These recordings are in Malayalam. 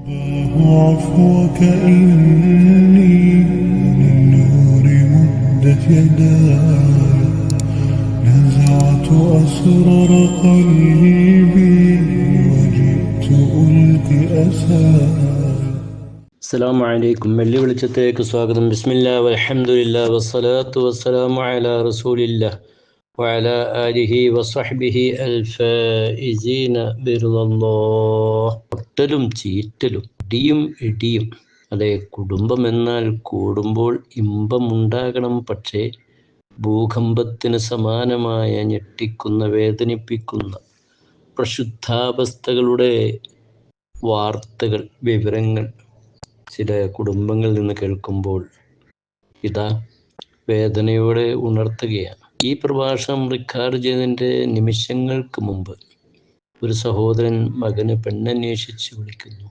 عفوك إني للنور مدت يداي نزعت أسرار قلبي وجئت ألقي أساي അസ്സലാമു അലൈക്കും വെള്ളി വെളിച്ചത്തേക്ക് സ്വാഗതം ബിസ്മില്ല വൽഹംദുലില്ല വസ്സലാത്തു വസ്സലാമു അലാ റസൂലില്ല വഅല ആലിഹി വസഹ്ബിഹി അൽഫായിസീന ബിർദല്ലാഹ് ഒട്ടലും ചീറ്റലും ഇടിയും ഇടിയും. അതെ കുടുംബം എന്നാൽ കൂടുമ്പോൾ ഇമ്പമുണ്ടാകണം. പക്ഷേ ഭൂകമ്പത്തിന് സമാനമായ ഞെട്ടിക്കുന്ന വേദനിപ്പിക്കുന്ന പ്രശുദ്ധാവസ്ഥകളുടെ വാർത്തകൾ വിവരങ്ങൾ ചില കുടുംബങ്ങളിൽ നിന്ന് കേൾക്കുമ്പോൾ ഇതാ വേദനയോടെ ഉണർത്തുകയാണ്. ഈ പ്രഭാഷണം റിക്കാർഡ് ചെയ്തതിന്റെ നിമിഷങ്ങൾക്ക് മുമ്പ് ഒരു സഹോദരൻ മകന് പെണ്ണന്വേഷിച്ച് വിളിക്കുന്നു.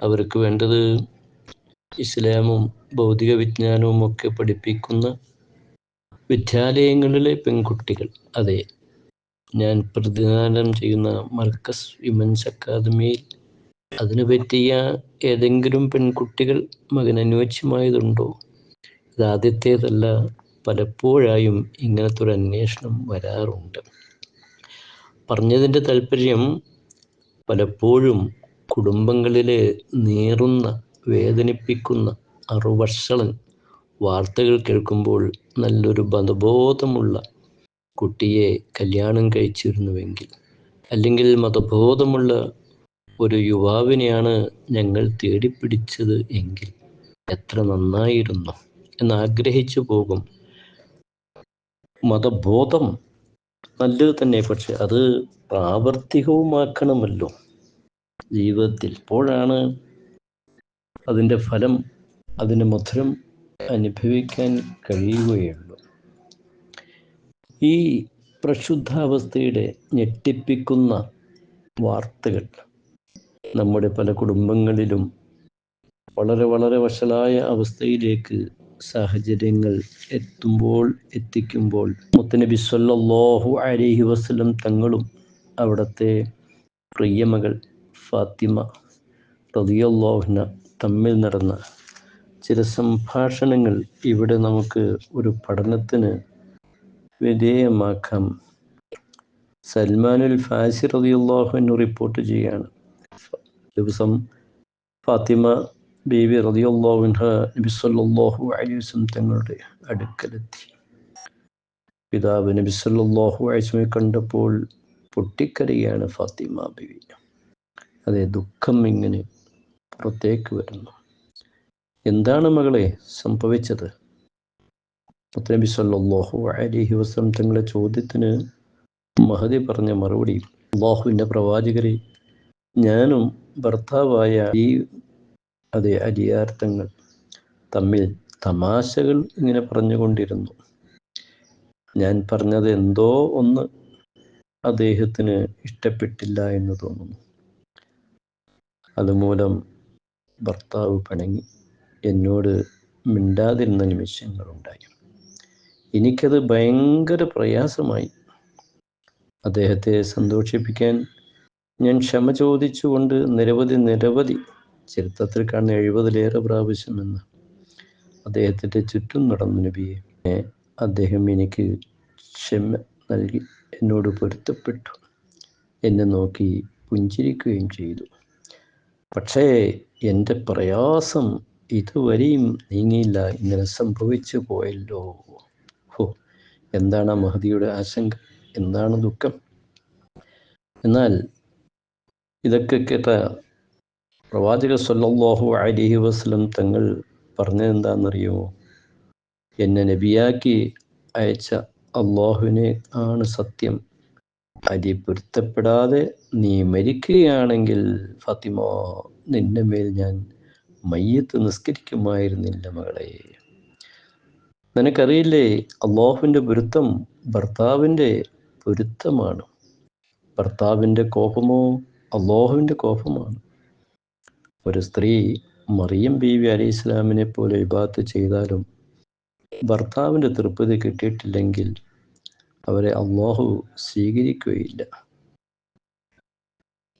അവർക്ക് വേണ്ടത് ഇസ്ലാമും ഭൗതിക വിജ്ഞാനവും ഒക്കെ പഠിപ്പിക്കുന്ന വിദ്യാലയങ്ങളിലെ പെൺകുട്ടികൾ. അതെ ഞാൻ പ്രതിദാനം ചെയ്യുന്ന മർക്കസ് വിമൻസ് അക്കാദമിയിൽ അതിനു പറ്റിയ ഏതെങ്കിലും പെൺകുട്ടികൾ മകന് അനുയോജ്യമായതുണ്ടോ ഇത് ആദ്യത്തേതല്ല പലപ്പോഴായും ഇങ്ങനത്തെ ഒരു അന്വേഷണം വരാറുണ്ട്. പറഞ്ഞതിന്റെ താല്പര്യം പലപ്പോഴും കുടുംബങ്ങളിലെ നീറുന്ന വേദനിപ്പിക്കുന്ന അറുവഷളൻ വാർത്തകൾ കേൾക്കുമ്പോൾ നല്ലൊരു മതബോധമുള്ള കുട്ടിയെ കല്യാണം കഴിച്ചിരുന്നുവെങ്കിൽ അല്ലെങ്കിൽ മതബോധമുള്ള ഒരു യുവാവിനെയാണ് ഞങ്ങൾ തേടിപ്പിടിച്ചത് എങ്കിൽ എത്ര നന്നായിരുന്നു. എന്നാഗ്രഹിച്ചു പോകും. മതബോധം നല്ലത് തന്നെ പക്ഷെ അത് പ്രാവർത്തികവുമാക്കണമല്ലോ. ജീവിതത്തിൽ ഇപ്പോഴാണ് അതിന്റെ ഫലം അതിന് മധുരം അനുഭവിക്കാൻ കഴിയുകയുള്ളൂ. ഈ പ്രക്ഷുദ്ധാവസ്ഥയുടെ ഞെട്ടിപ്പിക്കുന്ന വാർത്തകൾ നമ്മുടെ പല കുടുംബങ്ങളിലും വളരെ വളരെ വഷളായ അവസ്ഥയിലേക്ക് സാഹചര്യങ്ങൾ എത്തുമ്പോൾ എത്തിക്കുമ്പോൾ. മുത്തനബി സല്ലാഹു അലഹി വസ്ലം തങ്ങളും അവിടുത്തെ പ്രിയമകൾ ഫാത്തിമ റളിയല്ലാഹുന തമ്മിൽ നടന്ന ചില സംഭാഷണങ്ങൾ ഇവിടെ നമുക്ക് ഒരു പഠനത്തിന് വിധേയമാക്കാം. സൽമാനുൽ ഫാസി റതിയുള്ളാഹു എന്ന് റിപ്പോർട്ട് ചെയ്യുകയാണ്. ദിവസം ഫാത്തിമ ബീവി റളിയല്ലാഹുൻഹ നബി സല്ലല്ലാഹു അലൈഹി വസല്ലം തങ്ങളുടെ അടുക്കലെത്തി. പിതാവ് നബി സല്ലല്ലാഹു അലൈഹി വസല്ലമെ കണ്ടപ്പോൾ പൊട്ടിക്കരയാണ് ഫാത്തിമ ബീവി. അതെ ദുഃഖം ഇങ്ങനെ പുറത്തേക്ക് വരുന്നു. എന്താണ് മകളെ സംഭവിച്ചത്? നബി സല്ലല്ലാഹു അലൈഹി വസല്ലം തങ്ങളുടെ ചോദ്യത്തിന് മഹദി പറഞ്ഞ മറുപടി അള്ളാഹുവിന്റെ പ്രവാചകരെ ഞാനും ഭർത്താവായ ഈ അതെ അരിയാർത്ഥങ്ങൾ തമ്മിൽ തമാശകൾ ഇങ്ങനെ പറഞ്ഞുകൊണ്ടിരുന്നു. ഞാൻ പറഞ്ഞത് എന്തോ ഒന്ന് അദ്ദേഹത്തിന് ഇഷ്ടപ്പെട്ടില്ല എന്ന് തോന്നുന്നു. അതുമൂലം ഭർത്താവ് പിണങ്ങി. എന്നോട് മിണ്ടാതിരുന്ന നിമിഷങ്ങളുണ്ടായി. എനിക്കത് ഭയങ്കര പ്രയാസമായി. അദ്ദേഹത്തെ സന്തോഷിപ്പിക്കാൻ ഞാൻ ക്ഷമ ചോദിച്ചുകൊണ്ട് നിരവധി നിരവധി ചരിത്രത്തിൽ കാണുന്ന എഴുപതിലേറെ പ്രാവശ്യമെന്ന് അദ്ദേഹത്തിന്റെ ചുറ്റും നടന്നു നബിയെ. അദ്ദേഹം എനിക്ക് ക്ഷമ നൽകി എന്നോട് പൊരുത്തപ്പെട്ടു എന്നെ നോക്കി പുഞ്ചിരിക്കുകയും ചെയ്തു. പക്ഷേ എന്റെ പ്രയാസം ഇതുവരെയും നീങ്ങിയില്ല ഇങ്ങനെ സംഭവിച്ചു പോയല്ലോ. ഹോ എന്താണ് മഹതിയുടെ ആശങ്ക? എന്താണ് ദുഃഖം? എന്നാൽ ഇതൊക്കെ കേട്ട പ്രവാചക സല്ലല്ലാഹു അലൈഹി വസല്ലം തങ്ങൾ പറഞ്ഞത് എന്താണെന്നറിയുമോ എന്നെ നബിയാക്കി അയച്ച അള്ളാഹുവിനെ ആണ് സത്യം. അരി പൊരുത്തപ്പെടാതെ നീ മരിക്കുകയാണെങ്കിൽ ഫാത്തിമ നിന്റെ മേൽ ഞാൻ മയ്യത്ത് നിസ്കരിക്കുമായിരുന്നില്ല മകളെ. നിനക്കറിയില്ലേ അള്ളാഹുവിന്റെ പൊരുത്തം ഭർത്താവിന്റെ പൊരുത്തമാണ്. ഭർത്താവിന്റെ കോപമോ അള്ളാഹുവിന്റെ കോപമാണ്. ഒരു സ്ത്രീ മറിയം ബീവി അലി ഇസ്ലാമിനെ പോലെ വിഭാഗത്ത് ചെയ്താലും ഭർത്താവിന്റെ തൃപ്തി കിട്ടിയിട്ടില്ലെങ്കിൽ അവരെ അള്ളാഹു സ്വീകരിക്കുകയില്ല.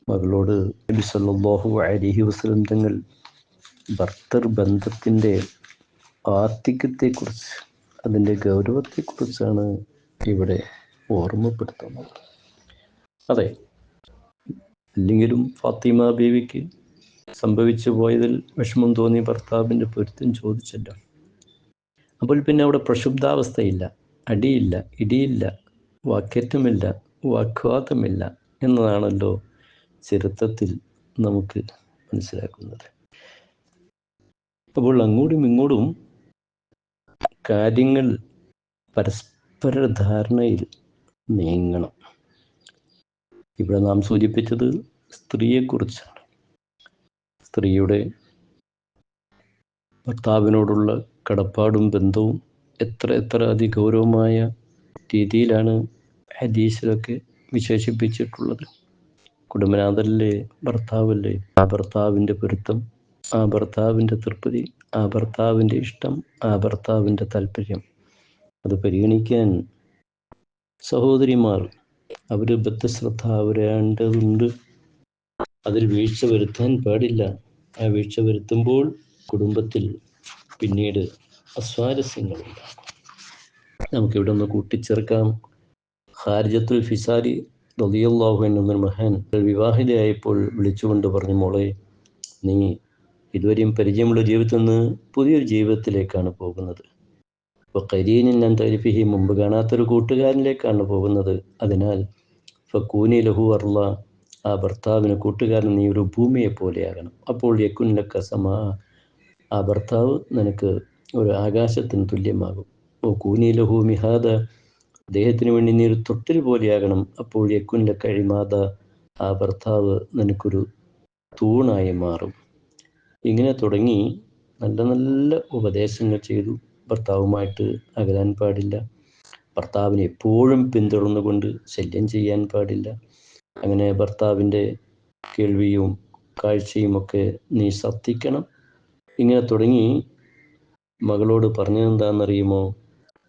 മകളോട് നബി അലൈഹി വസല്ലം തങ്ങൾ ഭർത്തർ ബന്ധത്തിന്റെ ആത്മികത്തെക്കുറിച്ച് അതിന്റെ ഗൗരവത്തെക്കുറിച്ചാണ് ഇവിടെ ഓർമ്മപ്പെടുത്തുന്നത്. അതെ അല്ലെങ്കിലും ഫാത്തിമ ബീവിക്ക് സംഭവിച്ചു പോയതിൽ വിഷമം തോന്നി ഭർത്താവിന്റെ പൊരുത്തം ചോദിച്ചല്ലോ. അപ്പോൾ പിന്നെ അവിടെ പ്രക്ഷുബ്ധാവസ്ഥയില്ല. അടിയില്ല ഇടിയില്ല വാക്കേറ്റമില്ല വാക്വാദമില്ല എന്നതാണല്ലോ ചരിത്രത്തിൽ നമുക്ക് മനസ്സിലാക്കുന്നത്. അപ്പോൾ അങ്ങോട്ടും ഇങ്ങോട്ടും കാര്യങ്ങൾ പരസ്പര ധാരണയിൽ നീങ്ങണം. ഇവിടെ നാം സൂചിപ്പിച്ചത് സ്ത്രീയെക്കുറിച്ചാണ്. സ്ത്രീയുടെ ഭർത്താവിനോടുള്ള കടപ്പാടും ബന്ധവും എത്ര എത്ര അതിഗൗരവമായ രീതിയിലാണ് ഹദീസിലൊക്കെ വിശേഷിപ്പിച്ചിട്ടുള്ളത്. കുടുംബനാഥല്ലേ ഭർത്താവല്ലേ? ആ ഭർത്താവിന്റെ പൊരുത്തം ആ ഭർത്താവിന്റെ തൃപ്തി ആ ഭർത്താവിന്റെ ഇഷ്ടം ആ ഭർത്താവിന്റെ താല്പര്യം. അത് പരിഗണിക്കാൻ സഹോദരിമാർ അവർ ബദ്ധശ്രദ്ധ അവരേണ്ടതുണ്ട്. അതിൽ വീഴ്ച വരുത്താൻ പാടില്ല. ആ വീഴ്ച വരുത്തുമ്പോൾ കുടുംബത്തിൽ പിന്നീട് അസ്വാരസ്യങ്ങൾ ഉണ്ടാകും. നമുക്കിവിടെ ഒന്ന് കൂട്ടിച്ചേർക്കാം. ഹാരിജത്തുൽ ഫിസാരി റളിയല്ലാഹു എന്നൊരു മഹാൻ വിവാഹിതയായപ്പോൾ വിളിച്ചുകൊണ്ട് പറഞ്ഞു മോളെ നീ ഇതുവരെയും പരിചയമുള്ള ജീവിതത്തിൽ നിന്ന് പുതിയൊരു ജീവിതത്തിലേക്കാണ് പോകുന്നത്. ഇപ്പൊ കരീനിൻ ഞാൻ തരിഫിഹി മുമ്പ് കാണാത്തൊരു കൂട്ടുകാരനിലേക്കാണ് പോകുന്നത്. അതിനാൽ ഫക്കൂനി ലഹു അർല ആ ഭർത്താവിന് കൂട്ടുകാരൻ നീ ഒരു ഭൂമിയെ പോലെയാകണം. അപ്പോൾ യക്കുനിലെ സമാ ആ ഭർത്താവ് നിനക്ക് ഒരു ആകാശത്തിന് തുല്യമാകും. ഓ കൂനിയിലെ ഭൂമി ഹാദ അദ്ദേഹത്തിന് വേണ്ടി നീ ഒരു തൊട്ടിൽ പോലെയാകണം. അപ്പോൾ യക്കുനിലെ കഴിമാത ആ ഭർത്താവ് നിനക്കൊരു തൂണായി മാറും. ഇങ്ങനെ തുടങ്ങി നല്ല നല്ല ഉപദേശങ്ങൾ ചെയ്തു. ഭർത്താവുമായിട്ട് അകലാൻ പാടില്ല. ഭർത്താവിനെ എപ്പോഴും പിന്തുടർന്നുകൊണ്ട് ശല്യം ചെയ്യാൻ പാടില്ല. അങ്ങനെ ഭർത്താവിന്റെ കേൾവിയും കാഴ്ചയും ഒക്കെ നീ ശ്രദ്ധിക്കണം. ഇങ്ങനെ തുടങ്ങി മകളോട് പറഞ്ഞതെന്താണെന്നറിയുമോ?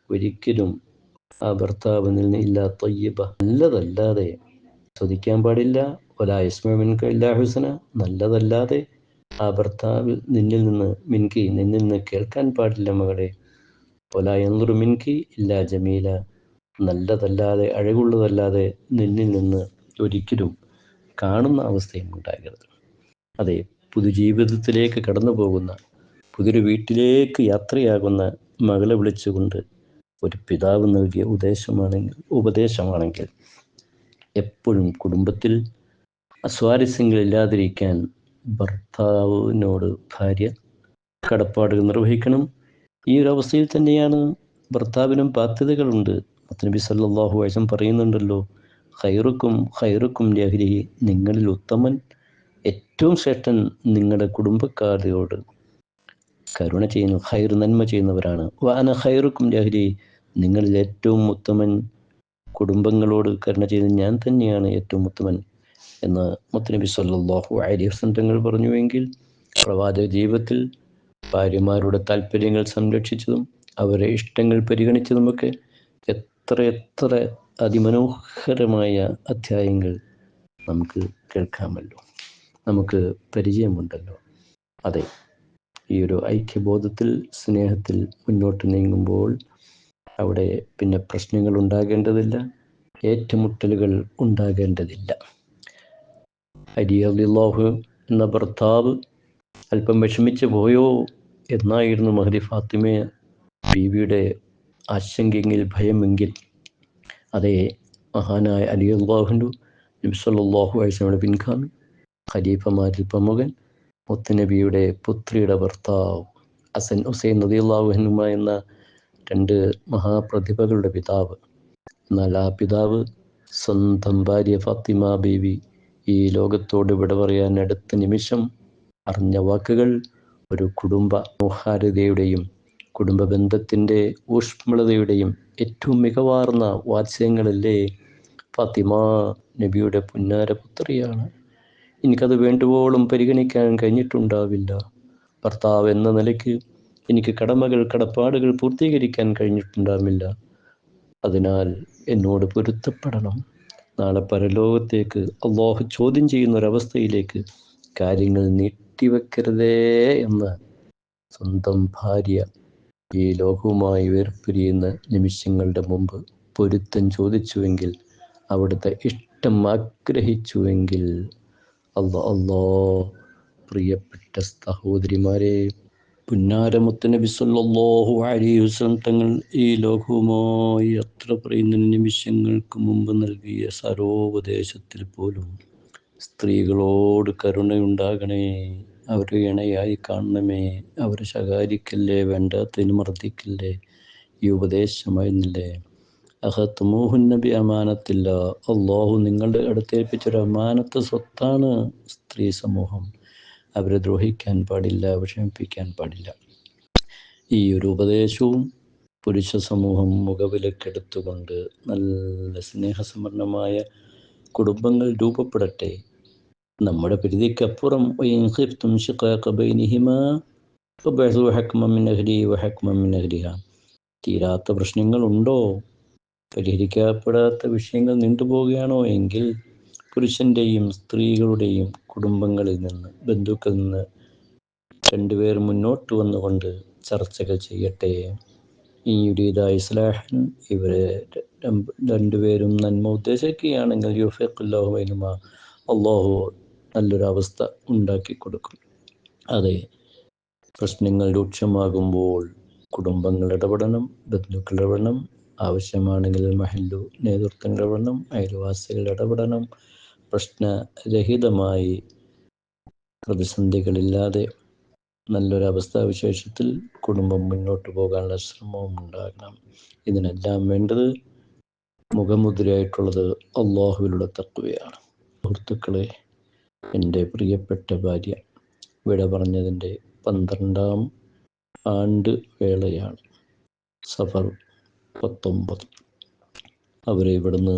ഒരിക്കലും ആ ഭർത്താവിനിൽ നിന്ന് ഇല്ല തൊയ്യബ. നല്ലതല്ലാതെ ശ്രദ്ധിക്കാൻ പാടില്ല. ഒല ഇസ്മിൻക ഇല്ലാ ഹുസന. നല്ലതല്ലാതെ ആ ഭർത്താവ് നിന്നിൽ നിന്ന് മിൻകി നിന്നിൽ നിന്ന് കേൾക്കാൻ പാടില്ല മകളെ. ഒല എന്തൊരു മിൻകി ഇല്ല ജമീല. നല്ലതല്ലാതെ അഴകുള്ളതല്ലാതെ നിന്നിൽ നിന്ന് ഒരിക്കലും കാണുന്ന അവസ്ഥയും ഉണ്ടാകരുത്. അതെ പുതുജീവിതത്തിലേക്ക് കടന്നു പോകുന്ന പുതിയൊരു വീട്ടിലേക്ക് യാത്രയാകുന്ന മകളെ വിളിച്ചുകൊണ്ട് ഒരു പിതാവ് നൽകിയ ഉപദേശമാണെങ്കിൽ ഉപദേശമാണെങ്കിൽ എപ്പോഴും കുടുംബത്തിൽ അസ്വാരസ്യങ്ങളില്ലാതിരിക്കാൻ ഭർത്താവിനോട് ഭാര്യ കടപ്പാടുകൾ നിർവഹിക്കണം. ഈ ഒരു അവസ്ഥയിൽ തന്നെയാണ് ഭർത്താവിനും ബാധ്യതകളുണ്ട്. നബി സല്ലല്ലാഹു അലൈഹി പറയുന്നുണ്ടല്ലോ ഖൈറുക്കും ഖൈറുക്കും ലഹരി നിങ്ങളിൽ ഉത്തമൻ ഏറ്റവും ശ്രേഷ്ഠൻ നിങ്ങളുടെ കുടുംബക്കാരോട് കരുണ ചെയ്യുന്ന ഖൈർ നന്മ ചെയ്യുന്നവരാണ്. വാന ഖൈറുക്കും ലഹരി നിങ്ങളിൽ ഏറ്റവും ഉത്തമൻ കുടുംബങ്ങളോട് കരുണ ചെയ്യുന്ന ഞാൻ തന്നെയാണ് ഏറ്റവും ഉത്തമൻ എന്ന് മുത്തനബി സല്ലാഹു അലൈഹി വസല്ലം തങ്ങൾ പറഞ്ഞുവെങ്കിൽ പ്രവാചക ജീവിതത്തിൽ ഭാര്യമാരുടെ താല്പര്യങ്ങൾ സംരക്ഷിച്ചതും അവരെ ഇഷ്ടങ്ങൾ പരിഗണിച്ചതുമൊക്കെ എത്ര എത്ര അതിമനോഹരമായ അധ്യായങ്ങൾ നമുക്ക് കേൾക്കാമല്ലോ. നമുക്ക് പരിചയമുണ്ടല്ലോ. അതെ ഈ ഒരു ഐക്യബോധത്തിൽ സ്നേഹത്തിൽ മുന്നോട്ട് നീങ്ങുമ്പോൾ അവിടെ പിന്നെ പ്രശ്നങ്ങൾ ഉണ്ടാകേണ്ടതില്ല ഏറ്റുമുട്ടലുകൾ ഉണ്ടാകേണ്ടതില്ല. അലിള്ളാഹു എന്ന ഭർത്താവ് അല്പം വിഷമിച്ചു പോയോ എന്നായിരുന്നു മഹദി ഫാത്തിമ ബീവിയുടെ ആശങ്കയെങ്കിൽ ഭയമെങ്കിൽ അതേ മഹാനായ അലി അള്ളാഹുന്റെ നബ്സല്ലാഹു അലൈസ്മയുടെ പിൻഗാമി. ഖലീഫമാരിൽ പ്രമുഖൻ മുത്തുനബിയുടെ പുത്രിയുടെ ഭർത്താവ് അസൻ ഹുസൈൻ നദിയുള്ളാഹുഹനുമ എന്ന രണ്ട് മഹാപ്രതിഭകളുടെ പിതാവ്. എന്നാൽ ആ പിതാവ് സ്വന്തം ഭാര്യ ഫാത്തിമ ബീവി ഈ ലോകത്തോട് വിട പറയാൻ അടുത്ത നിമിഷം അറിഞ്ഞ വാക്കുകൾ ഒരു കുടുംബ മൗഹാരിതയുടെയും കുടുംബ ബന്ധത്തിന്റെ ഊഷ്മളതയുടെയും ഏറ്റവും മികവാർന്ന വാത്സ്യങ്ങളല്ലേ ഫാത്തിമ നബിയുടെ പുന്നാരപുത്രിയാണ്. എനിക്കത് വേണ്ടുവോളം പരിഗണിക്കാൻ കഴിഞ്ഞിട്ടുണ്ടാവില്ല. ഭർത്താവ് എന്ന നിലയ്ക്ക് എനിക്ക് കടമകൾ കടപ്പാടുകൾ പൂർത്തീകരിക്കാൻ കഴിഞ്ഞിട്ടുണ്ടാവില്ല. അതിനാൽ എന്നോട് പൊരുത്തപ്പെടണം. നാളെ പരലോകത്തേക്ക് അള്ളാഹു ചോദ്യം ചെയ്യുന്ന ഒരവസ്ഥയിലേക്ക് കാര്യങ്ങൾ നീട്ടിവെക്കരുതേ എന്ന് സ്വന്തം ഭാര്യ ഈ ലോകവുമായി വേർപിരിയുന്ന നിമിഷങ്ങളുടെ മുമ്പ് പൊരുത്തം ചോദിച്ചുവെങ്കിൽ അവിടുത്തെ ഇഷ്ടം ആഗ്രഹിച്ചുവെങ്കിൽ അല്ലാ അല്ലാ പ്രിയപ്പെട്ട സഹോദരിമാരെ പുന്നാരമുത്ത നബി സല്ലല്ലാഹു അലൈഹി തങ്ങൾ ഈ ലോകവുമായി അത്ര പറയുന്ന നിമിഷങ്ങൾക്ക് മുമ്പ് നൽകിയ സരോപദേശത്തിൽ പോലും സ്ത്രീകളോട് കരുണയുണ്ടാകണേ. അവരെ ഇണയായി കാണണമേ. അവരെ ശകാരിക്കല്ലേ വേണ്ടാത്തതിന് മർദ്ദിക്കല്ലേ ഈ ഉപദേശമായിരുന്നില്ലേ അഹത്തുമൂഹുൻ നബി അമാനത്തില്ല. അള്ളാഹു നിങ്ങളുടെ അടുത്തേൽപ്പിച്ചൊരു അമാനത്ത് സ്വത്താണ് സ്ത്രീ സമൂഹം. അവരെ ദ്രോഹിക്കാൻ പാടില്ല വിഷമിപ്പിക്കാൻ പാടില്ല. ഈ ഒരു ഉപദേശവും പുരുഷ സമൂഹം മുഖവിലക്കെടുത്തുകൊണ്ട് നല്ല സ്നേഹസമ്പന്നമായ കുടുംബങ്ങൾ രൂപപ്പെടട്ടെ. നമ്മുടെ പരിധിക്കപ്പുറം തീരാത്ത പ്രശ്നങ്ങളുണ്ടോ? പരിഹരിക്കപ്പെടാത്ത വിഷയങ്ങൾ നീണ്ടുപോവുകയാണോ എങ്കിൽ പുരുഷന്റെയും സ്ത്രീകളുടെയും കുടുംബങ്ങളിൽ നിന്ന് ബന്ധുക്കളിൽ നിന്ന് രണ്ടുപേർ മുന്നോട്ട് വന്നുകൊണ്ട് ചർച്ചകൾ ചെയ്യട്ടെ. ഈ യുരീദ ഇസ്ലാഹൻ ഇവരെ രണ്ടുപേരും നന്മ ഉദ്ദേശിക്കുകയാണെങ്കിൽ യുഫിഖുല്ലാഹു അള്ളാഹു നല്ലൊരു അവസ്ഥ ഉണ്ടാക്കി കൊടുക്കും. അതെ പ്രശ്നങ്ങൾ രൂക്ഷമാകുമ്പോൾ കുടുംബങ്ങൾ ഇടപെടണം ബന്ധുക്കൾ ഇടപെടണം ആവശ്യമാണെങ്കിൽ മഹല്ലു നേതൃത്വം ഇടപെടണം അയൽവാസികൾ ഇടപെടണം. പ്രശ്നരഹിതമായി പ്രതിസന്ധികളില്ലാതെ നല്ലൊരു അവസ്ഥാവിശേഷത്തിൽ കുടുംബം മുന്നോട്ട് പോകാനുള്ള ശ്രമവും ഉണ്ടാകണം. ഇതിനെല്ലാം വേണ്ടത് മുഖമുദ്രയായിട്ടുള്ളത് അള്ളാഹുവിലുള്ള തത്വയാണ് സുഹൃത്തുക്കളെ എന്റെ പ്രിയപ്പെട്ട ഭാര്യ വിട പറഞ്ഞതിന്റെ പന്ത്രണ്ടാം ആണ്ട് വേളയാണ് സഫർ പത്തൊമ്പത്. അവരെ ഇവിടുന്ന്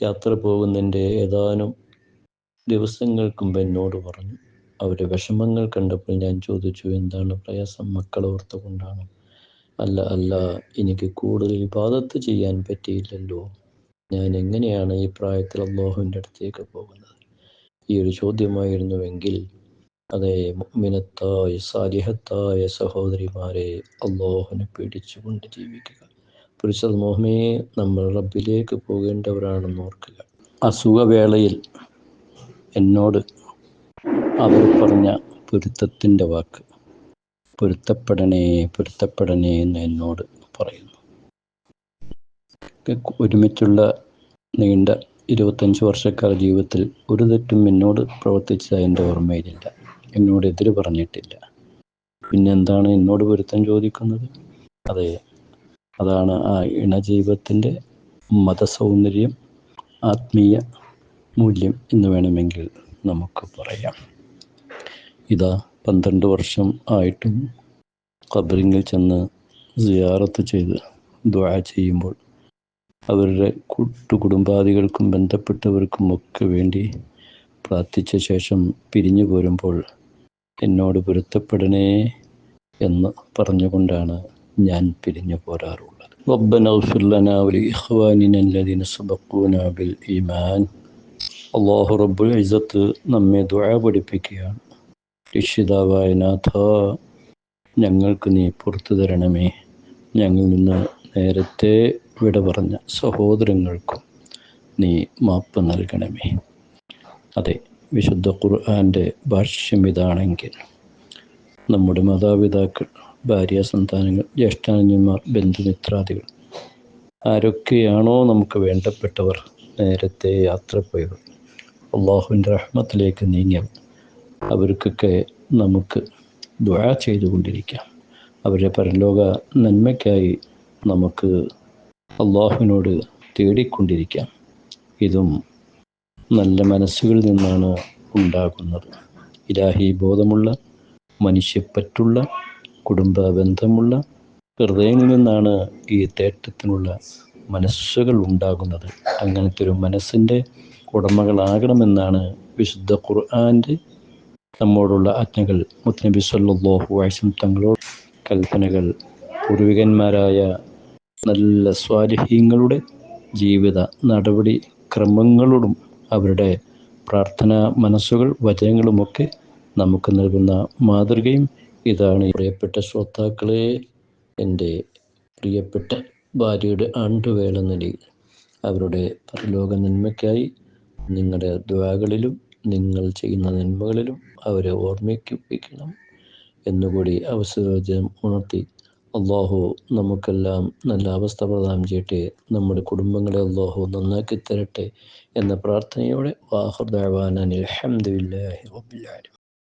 യാത്ര പോകുന്നതിന്റെ ഏതാനും ദിവസങ്ങൾക്ക് മുമ്പ് എന്നോട് പറഞ്ഞു. അവരെ വിഷമങ്ങൾ കണ്ടപ്പോൾ ഞാൻ ചോദിച്ചു എന്താണ് പ്രയാസം? മക്കളെ ഓർത്തുകൊണ്ടാണ്? അല്ല അല്ല എനിക്ക് കൂടുതൽ ഇബാദത്ത് ചെയ്യാൻ പറ്റിയില്ലല്ലോ. ഞാൻ എങ്ങനെയാണ് ഈ പ്രായത്തിൽ അള്ളാഹുവിന്റെ അടുത്തേക്ക് പോകുന്നത്? ഈ ഒരു ചോദ്യമായിരുന്നുവെങ്കിൽ അതെ മുഅ്മിനത്തായ സാലിഹത്തായ സഹോദരിമാരെ അള്ളാഹുവിനെ പേടിച്ചുകൊണ്ട് ജീവിക്കുക. പുരുഷ മോഹമേ നമ്മൾ റബ്ബിലേക്ക് പോകേണ്ടവരാണെന്ന് ഓർക്കുക. അസുഖവേളയിൽ എന്നോട് അവർ പറഞ്ഞ പൊരുത്തത്തിന്റെ വാക്ക് പൊരുത്തപ്പെടണേ പൊരുത്തപ്പെടണേ എന്ന് എന്നോട് പറയുന്നു. ഒരുമിച്ചുള്ള നീണ്ട ഇരുപത്തഞ്ച് വർഷക്കാല ജീവിതത്തിൽ ഒരു തെറ്റും എന്നോട് പ്രവർത്തിച്ചതായി എന്റെ ഓർമ്മയിലില്ല. എന്നോട് എതിര് പറഞ്ഞിട്ടില്ല. പിന്നെ എന്താണ് എന്നോട് പൊരുത്തം ചോദിക്കുന്നത്? അതെ അതാണ് ആ ഇണജീവിതത്തിന്റെ മതസൗന്ദര്യം ആത്മീയ മൂല്യം എന്ന് വേണമെങ്കിൽ നമുക്ക് പറയാം. ഇതാ പന്ത്രണ്ട് വർഷം ആയിട്ടും ഖബറിങ്ങിൽ ചെന്ന് സിയാറത്ത് ചെയ്ത് ദ്വാ ചെയ്യുമ്പോൾ അവരുടെ കുടുംബാദികൾക്കും ബന്ധപ്പെട്ടവർക്കും ഒക്കെ വേണ്ടി പ്രാർത്ഥിച്ച ശേഷം പിരിഞ്ഞു പോരുമ്പോൾ എന്നോട് പൊരുത്തപ്പെടണേ എന്ന് പറഞ്ഞുകൊണ്ടാണ് ഞാൻ പിരിഞ്ഞു പോരാറുള്ളത് ربنا اغفر لنا ولإخواننا الذين سبقونا بالإيمان അള്ളാഹു റബ്ബുൽ ഇസത്ത് നമ്മെ ദുആ പഠിപ്പിക്കുകയാണ് രക്ഷിതാവായ നാഥ ഞങ്ങൾക്ക് നീ പുറത്തു തരണമേ ഞങ്ങളിൽ നിന്ന് നേരത്തെ വിട പറഞ്ഞ സഹോദരങ്ങൾക്കും നീ മാപ്പ് നൽകണമേ. അതെ വിശുദ്ധ ഖുർആാന്റെ ഭാഷ്യം ഇതാണെങ്കിൽ നമ്മുടെ മാതാപിതാക്കൾ ഭാര്യ സന്താനങ്ങൾ ജ്യേഷ്ഠാനന്യന്മാർ ബന്ധുമിത്രാദികൾ ആരൊക്കെയാണോ നമുക്ക് വേണ്ടപ്പെട്ടവർ നേരത്തെ യാത്ര പോയവർ അള്ളാഹുവിന്റെ റഹ്മത്തിലേക്ക് നീങ്ങിയവർ അവർക്കൊക്കെ നമുക്ക് ദ്വാ ചെയ്തുകൊണ്ടിരിക്കാം. അവരുടെ പരലോക നന്മയ്ക്കായി നമുക്ക് അള്ളാഹുവിനോട് തേടിക്കൊണ്ടിരിക്കാം. ഇതും നല്ല മനസ്സുകളിൽ നിന്നാണ് ഉണ്ടാകുന്നത്. ഇലാഹി ബോധമുള്ള മനുഷ്യപ്പറ്റുള്ള കുടുംബ ബന്ധമുള്ള ഹൃദയങ്ങളിൽ നിന്നാണ് ഈ തേട്ടത്തിനുള്ള മനസ്സുകൾ ഉണ്ടാകുന്നത്. അങ്ങനത്തെ ഒരു മനസ്സിന്റെ ഉടമകളാകണമെന്നാണ് വിശുദ്ധ ഖുർആാന്റെ നമ്മോടുള്ള ആജ്ഞകൾ. മുത്തനബി സല്ലാഹു അലൈഹി തങ്ങളോട് കൽപ്പനകൾ. പൂർവികന്മാരായ നല്ല സ്വാരഹ്യങ്ങളുടെ ജീവിത നടപടി ക്രമങ്ങളോടും അവരുടെ പ്രാർത്ഥനാ മനസ്സുകൾ വചനങ്ങളുമൊക്കെ നമുക്ക് നൽകുന്ന മാതൃകയും ഇതാണ്. പ്രിയപ്പെട്ട ശ്രോതാക്കളെ എന്റെ പ്രിയപ്പെട്ട ഭാര്യയുടെ ആണ്ടുവേള നിലയിൽ അവരുടെ പരലോക നന്മയ്ക്കായി നിങ്ങളുടെ ദ്വാകളിലും നിങ്ങൾ ചെയ്യുന്ന നന്മകളിലും അവരെ ഓർമ്മിപ്പിക്കണം എന്നുകൂടി അവസരോചനം ഉണർത്തി അള്ളാഹു നമുക്കെല്ലാം നല്ല അവസ്ഥ പ്രദാനം ചെയ്യട്ടെ. നമ്മുടെ കുടുംബങ്ങളെ അള്ളാഹു നന്നാക്കി തരട്ടെ എന്ന പ്രാർത്ഥനയോടെ വാഹുദാൻ അലഹമില്ല